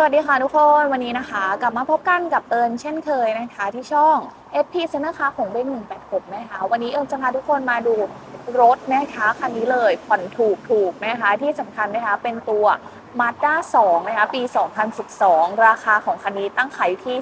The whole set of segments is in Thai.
สวัสดีค่ะทุกคนวันนี้นะคะ กลับมาพบกันกับเอิญเช่นเคยนะคะ ที่ช่อง SP Center คาของเบง186นะคะวันนี้เอิญจะพาทุกคนมาดูรถนะคะคันนี้เลยผ่อนถูกถูกนะคะที่สำคัญนะคะเป็นตัว Mazda 2นะคะปี 2012 ราคาของคันนี้ตั้งขายอยู่ที่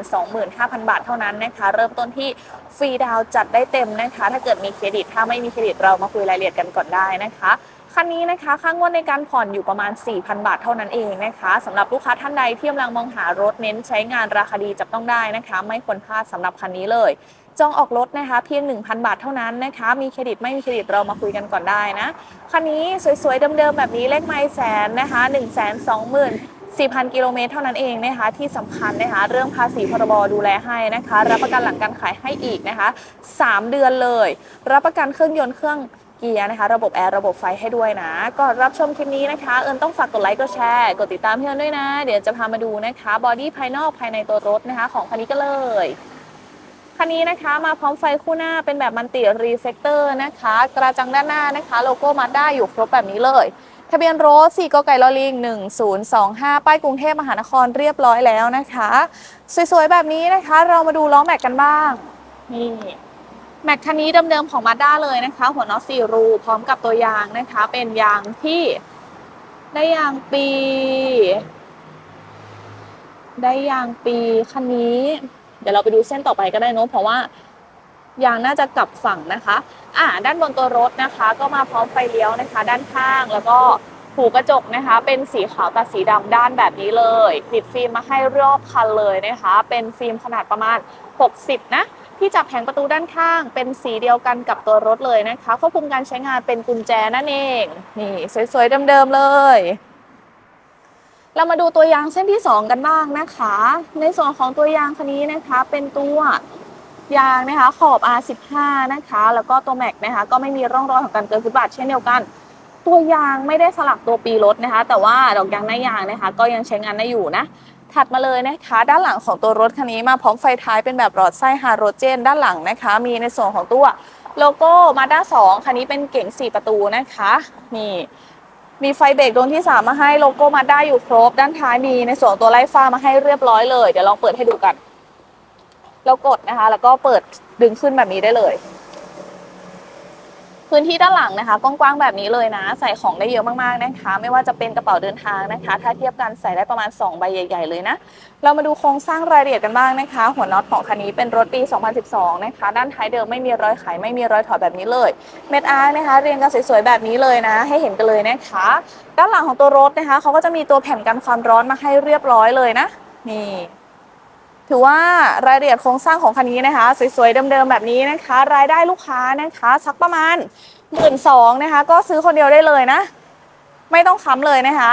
225,000 บาทเท่านั้นนะคะ เริ่มต้นที่ฟรีดาวจัดได้เต็มนะคะ ถ้าเกิดมีเครดิตถ้าไม่มีเครดิตเรามาคุยรายละเอียดกันก่อนได้นะคะ คันนี้นะคะค่างวดในการผ่อนอยู่ประมาณ 4,000 บาทเท่านั้นเองนะคะสำหรับลูกค้าท่านใดที่กำลังมองหารถเน้นใช้งานราคาดีจับต้องได้นะคะ ไม่ควรพลาดสำหรับคันนี้เลย จองออกรถนะคะ เพียง 1,000 บาทเท่านั้นนะคะ มีเครดิตไม่มีเครดิตเรามาคุยกันก่อนได้นะคันนี้สวยๆเดิมๆแบบนี้เลขไมล์แสนนะคะ1 2 0 0 0 4,000 กิโลเมตรเท่านั้นเองนะคะที่สำคัญนะคะเรื่องภาษีพรบดูแลให้นะคะ รับประกันหลังการขายให้อีกนะคะ 3 เดือนเลย รับประกันเครื่องยนต์เครื่อง เกียร์นะคะระบบแอร์ระบบไฟให้ด้วยนะก่อนรับชมคลิปนี้นะคะ เอิญต้องฝากกดไลค์กดแชร์กดติดตามพี่เอิญด้วยนะ เดี๋ยวจะพามาดูนะคะบอดี้ภายนอกภายในตัวรถนะคะ ของคันนี้ก็เลยคันนี้นะคะมาพร้อมไฟคู่หน้าเป็นแบบมันติรีเฟกเตอร์นะคะ กระจังด้านหน้านะคะ โลโก้มาด้าอยู่ครบแบบนี้เลย ทะเบียนรถ4กไก่ลอลิง 1025 ป้ายกรุงเทพมหานครเรียบร้อยแล้วนะคะ สวยๆ แบบนี้นะคะ เรามาดูล้อแม็กกันบ้างนี่ แม็กคันนี้เดิมๆของมาด้าเลยนะคะ หัวน็อตสี่รูพร้อมกับตัวยางนะคะ เป็นยางที่ได้ยางปี ได้ยางปีคันนี้ เดี๋ยวเราไปดูเส้นต่อไปก็ได้เนะเพราะว่ายางน่าจะกลับฝั่งนะคะ อ่า ด้านบนตัวรถนะคะ ก็มาพร้อมไฟเลี้ยวนะคะ ด้านข้างแล้วก็หูกระจกนะคะ เป็นสีขาวตัดสีดำด้านแบบนี้เลยติดฟิล์มมาให้รอบคันเลยนะคะ เป็นฟิล์มขนาดประมาณ 60 นะ ที่จับแผงประตูด้านข้าง เป็นสีเดียวกันกับตัวรถเลยนะคะควบคุมการใช้งานเป็นกุญแจนั่นเอง นี่ สวยๆเดิมๆเลย เรามาดูตัวยางเส้นที่ 2 กันบ้างนะคะ ในส่วนของตัวยางคันนี้นะคะเป็นตัวยางนะคะขอบ R15 นะคะ แล้วก็ตัวแม็กนะคะ ก็ไม่มีร่องรอยของการเกินฟุตบาทเช่นเดียวกัน ตัวยางไม่ได้สลักตัวปีรถนะคะ แต่ว่าดอกยางหน้ายางนะคะ ก็ยังใช้งานได้อยู่นะ ถัดมาเลยนะคะ ด้านหลังของตัวรถคันนี้มาพร้อมไฟท้ายเป็นแบบหลอดไส้ไฮโดรเจน ด้านหลังนะคะ มีในส่วนของตัวโลโก้มาด้า2คันนี้เป็นเก๋ง4 ประตูนะคะนี่มีไฟเบรกดวงที่ 3 มาให้โลโก้มาด้าอยู่ครบ ด้านท้ายมีในส่วนตัวไล่ฟ้ามาให้เรียบร้อยเลย เดี๋ยวลองเปิดให้ดูกัน เรากดนะคะ แล้วก็เปิดดึงขึ้นแบบนี้ได้เลย พื้นที่ด้านหลังนะคะกว้างๆแบบนี้เลยนะ ใส่ของได้เยอะมากๆนะคะ ไม่ว่าจะเป็นกระเป๋าเดินทางนะคะ ถ้าเทียบกันใส่ได้ประมาณ 2 ใบใหญ่ ๆ เลยนะ เรามาดูโครงสร้างรายละเอียดกันบ้างนะคะ หัวน็อตของคันนี้เป็นรถปี 2012 นะคะ ด้านท้ายเดิมไม่มีรอยไขไม่มีรอยถอดแบบนี้เลย เม็ดอาร์นะคะ เรียงกันสวยๆแบบนี้เลยนะ ให้เห็นกันเลยนะคะ ด้านหลังของตัวรถนะคะเขาก็จะมีตัวแผ่นกันความร้อนมาให้เรียบร้อยเลยนะ นี่ ถือว่ารายละเอียดโครงสร้างของคันนี้นะคะ สวยๆเดิมๆแบบนี้นะคะ รายได้ลูกค้านะคะสักประมาณหมื่นสองนะคะ ก็ซื้อคนเดียวได้เลยนะ ไม่ต้องค้ำเลยนะคะ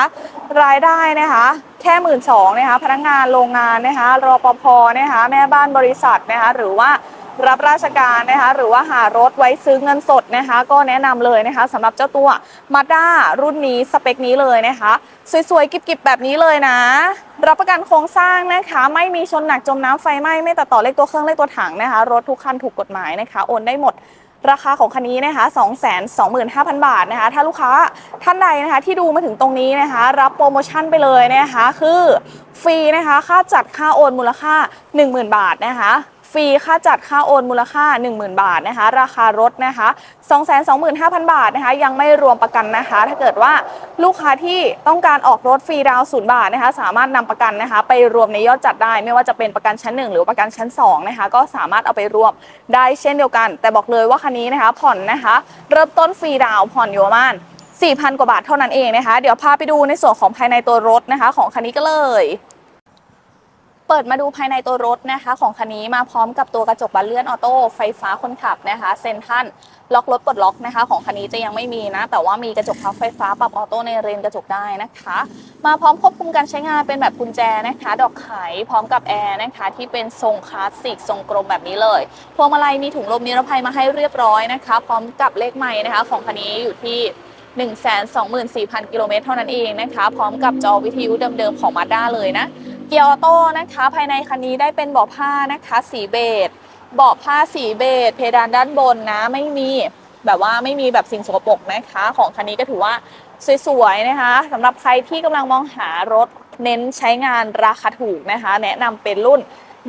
รายได้นะคะ แค่หมื่นสองนะคะ พนักงานโรงงานนะคะรอปภนะคะ แม่บ้านบริษัทนะคะ หรือว่า รับราชการนะคะหรือว่าหารถไว้ซื้อเงินสดนะคะ ก็แนะนำเลยนะคะสำหรับเจ้าตัวมาด้ารุ่นนี้สเปคนี้เลยนะคะ สวยๆกิบๆแบบนี้เลยนะ รับประกันโครงสร้างนะคะ ไม่มีชนหนักจมน้ำไฟไหม้ไม่ตัดต่อเลขตัวเครื่องเลขตัวถังนะคะ รถทุกคันถูกกฎหมายนะคะโอนได้หมดราคาของคันนี้นะคะ 225,000 บาทนะคะ ถ้าลูกค้าท่านใดนะคะที่ดูมาถึงตรงนี้นะคะ รับโปรโมชั่นไปเลยนะคะ คือฟรีนะคะ ค่าจัดค่าโอนมูลค่า 10,000 บาทนะคะ ฟรีค่าจัดค่าโอนมูลค่า 10,000 บาทนะคะ ราคารถนะคะ 225,000 บาทนะคะ ยังไม่รวมประกันนะคะ ถ้าเกิดว่าลูกค้าที่ต้องการออกรถฟรีดาวศูนย์บาทนะคะ สามารถนำประกันนะคะ ไปรวมในยอดจัดได้ ไม่ว่าจะเป็นประกันชั้น 1 หรือประกันชั้น2นะคะก็สามารถเอาไปรวมได้เช่นเดียวกัน แต่บอกเลยว่าคันนี้นะคะ ผ่อนนะคะ เริ่มต้นฟรีดาวผ่อนอยู่ประมาณ4,000 กว่าบาทเท่านั้นเองนะคะ เดี๋ยวพาไปดูในส่วนของภายในตัวรถนะคะ ของคันนี้ก็เลย เปิดมาดูภายในตัวรถนะคะ ของคันนี้มาพร้อมกับตัวกระจกบานเลื่อนออโต้ไฟฟ้าคนขับนะคะเซนทันล็อกรถปลดล็อกนะคะ ของคันนี้จะยังไม่มีนะ แต่ว่ามีกระจกพับไฟฟ้าปรับออโต้ในเรนกระจกได้นะคะ มาพร้อมควบคุมการใช้งานเป็นแบบกุญแจนะคะ ดอกไขพร้อมกับแอร์นะคะ ที่เป็นทรงคลาสสิกทรงกลมแบบนี้เลยพวงมาลัยมีถุงลมนิรภัยมาให้เรียบร้อยนะคะ พร้อมกับเลขไม้นะคะ ของคันนี้อยู่ที่124,000 กิโลเมตรเท่านั้นเองนะคะ พร้อมกับจอวิทยุเดิมๆของมาด้าเลยนะ เกียร์ออโต้นะคะ ภายในคันนี้ได้เป็นเบาะผ้านะคะ สีเบจเบาะผ้าสีเบจเพดานด้านบนนะ ไม่มีแบบว่าไม่มีแบบสิ่งสกปรกนะคะ ของคันนี้ก็ถือว่าสวยๆนะคะสำหรับใครที่กำลังมองหารถเน้นใช้งานราคาถูกนะคะ แนะนำเป็นรุ่น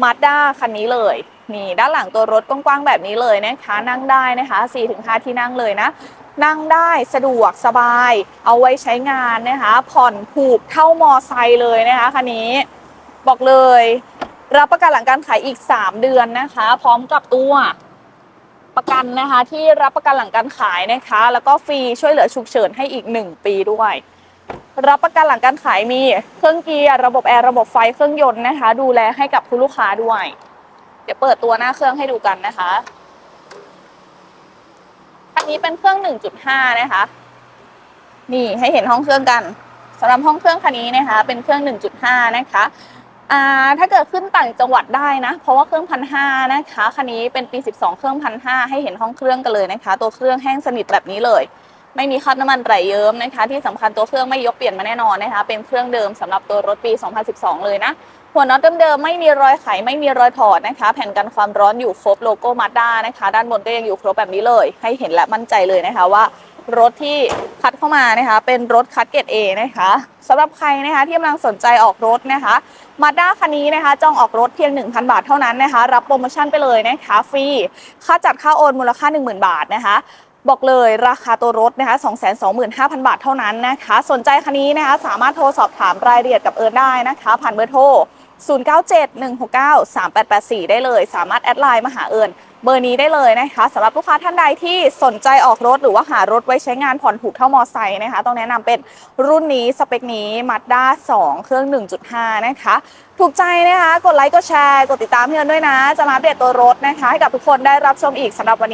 Mazda คันนี้เลยนี่ด้านหลังตัวรถกว้างๆแบบนี้เลยนะคะ นั่งได้นะคะ 4-5 ที่นั่งเลยนะ นั่งได้สะดวกสบาย เอาไว้ใช้งานนะคะ ผ่อนผูกเท่ามอไซค์เลยนะคะคันนี้ บอกเลย รับประกันหลังการขายอีก 3 เดือนนะคะ พร้อมกับตัวประกันนะคะ ที่รับประกันหลังการขายนะคะ แล้วก็ฟรีช่วยเหลือฉุกเฉินให้อีก 1 ปีด้วย รับประกันหลังการขายมีเครื่องเกียร์ระบบแอร์ระบบไฟเครื่องยนต์นะคะ ดูแลให้กับคุณลูกค้าด้วย เดี๋ยวเปิดตัวหน้าเครื่องให้ดูกันนะคะคันนี้เป็นเครื่อง 1.5 นะคะ นี่ให้เห็นห้องเครื่องกันสำหรับห้องเครื่องคันนี้นะคะ เป็นเครื่อง 1.5 นะคะ อ่าถ้าเกิดขึ้นต่างจังหวัดได้นะ เพราะว่าเครื่องพันห้านะคะคันนี้เป็นปี 12 เครื่องพันห้าให้เห็นห้องเครื่องกันเลยนะคะ ตัวเครื่องแห้งสนิทแบบนี้เลย ไม่มีคราบน้ำมันไหลเยิ้มนะคะ ที่สำคัญตัวเครื่องไม่ยกเปลี่ยนมาแน่นอนนะคะ เป็นเครื่องเดิมสำหรับตัวรถปี 2012 เลยนะหัวน็อตเดิมๆไม่มีรอยไขไม่มีรอยถอดนะคะ แผ่นกันความร้อนอยู่ครบโลโก้มาด้านะคะ ด้านบนก็ยังอยู่ครบแบบนี้เลย ให้เห็นและมั่นใจเลยนะคะว่า รถที่คัดเข้ามานะคะเป็นรถคัดเกรดเอนะคะสำหรับใครนะคะที่กำลังสนใจออกรถนะคะมาด้าคันนี้นะคะจองออกรถเพียง 1,000 บาทเท่านั้นนะคะรับโปรโมชั่นไปเลยนะคะฟรีค่าจัดค่าโอนมูลค่า 10,000 บาทนะคะบอกเลยราคาตัวรถนะคะ 225,000 บาทเท่านั้นนะคะ สนใจคันนี้นะคะสามารถโทรสอบถามรายละเอียดกับเอิร์นได้นะคะ ผ่านเบอร์โทร 0971693884 ได้เลย สามารถแอดไลน์มาหาเอิญ เบอร์นี้ได้เลยนะคะสำหรับลูกค้าท่านใดที่สนใจออกรถหรือว่าหารถไว้ใช้งานผ่อนถูกเท่ามอไซค์นะคะ ต้องแนะนำเป็นรุ่นนี้สเปคนี้ Mazda 2 เครื่อง 1.5 นะคะ ถูกใจนะคะ กดไลค์กดแชร์ กดติดตามให้เอิญด้วยนะ จะมาอัปเดตตัวรถนะคะ ให้กับทุกคนได้รับชมอีกสำหรับวันนี้